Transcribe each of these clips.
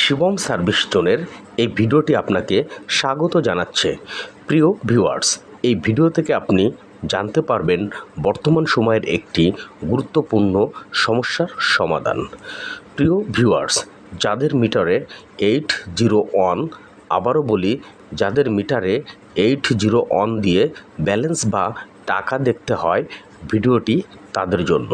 Shivam service জোনের এই ভিডিওটি আপনাকে স্বাগত জানাচ্ছে। প্রিয় ভিউয়ার্স, এই ভিডিও থেকে আপনি জানতে পারবেন বর্তমান সময়ের একটি গুরুত্বপূর্ণ সমস্যার সমাধান। প্রিয় ভিউয়ার্স, যাদের মিটারে এইট জিরো ওয়ান, আবারও বলি, যাদের মিটারে এইট জিরো ওয়ান দিয়ে ব্যালেন্স বা টাকা দেখতে হয়, ভিডিওটি তাদের জন্য।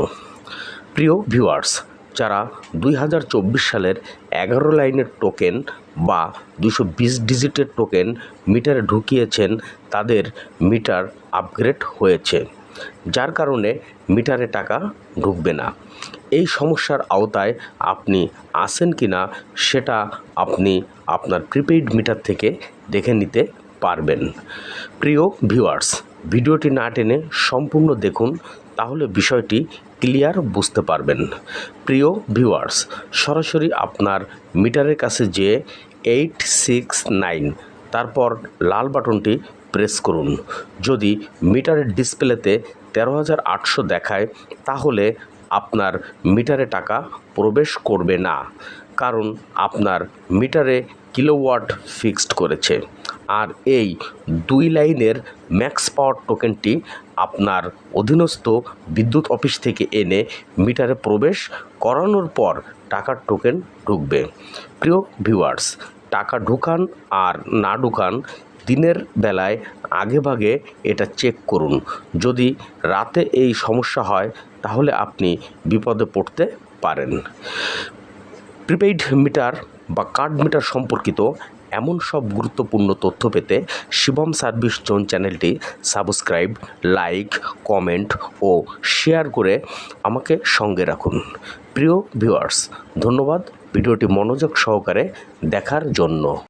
প্রিয় ভিউয়ার্স যারা দুই হাজার চব্বিশ সালের এগারো লাইনের টোকেন বা দুশো বিশ ডিজিটের টোকেন মিটারে ঢুকিয়েছেন, তাদের মিটার আপগ্রেড হয়েছে, যার কারণে মিটারে টাকা ঢুকবে না। এই সমস্যার আওতায় আপনি আসেন কি না সেটা আপনি আপনার প্রিপেইড মিটার থেকে দেখে নিতে পারবেন। প্রিয় ভিউয়ার্স ভিডিওটি না টেনে সম্পূর্ণ দেখুন, তাহলে বিষয়টি ক্লিয়ার বুঝতে পারবেন। প্রিয় ভিউয়ার্স, সরাসরি আপনার মিটারের কাছে যে এইট সিক্স নাইন, তারপর লাল বাটনটি প্রেস করুন। যদি মিটারের ডিসপ্লেতে তেরো হাজার আটশো দেখায়, তাহলে আপনার মিটারে টাকা প্রবেশ করবে না, কারণ আপনার মিটারে কিলোওয়াট ফিক্সড করেছে। আর এই দুই লাইনের ম্যাক্স পাওয়ার টোকেনটি আপনার অধীনস্থ বিদ্যুৎ অফিস থেকে এনে মিটারে প্রবেশ করানোর পর টাকার টোকেন ঢুকবে। প্রিয় ভিউয়ার্স, টাকা ঢুকান আর না ঢুকান দিনের বেলায় আগেভাগে এটা চেক করুন। যদি রাতে এই সমস্যা হয়, তাহলে আপনি বিপদে পড়তে পারেন। প্রিপেইড মিটার বা কার্ড মিটার সম্পর্কিত এমন সব গুরুত্বপূর্ণ তথ্য পেতে শিবম সার্ভিস জোন চ্যানেলটি সাবস্ক্রাইব, লাইক, কমেন্ট ও শেয়ার করে আমাকে সঙ্গে রাখুন। প্রিয় ভিউয়ার্স, ধন্যবাদ। ভিডিওটি মনোযোগ সহকারে দেখার জন্য।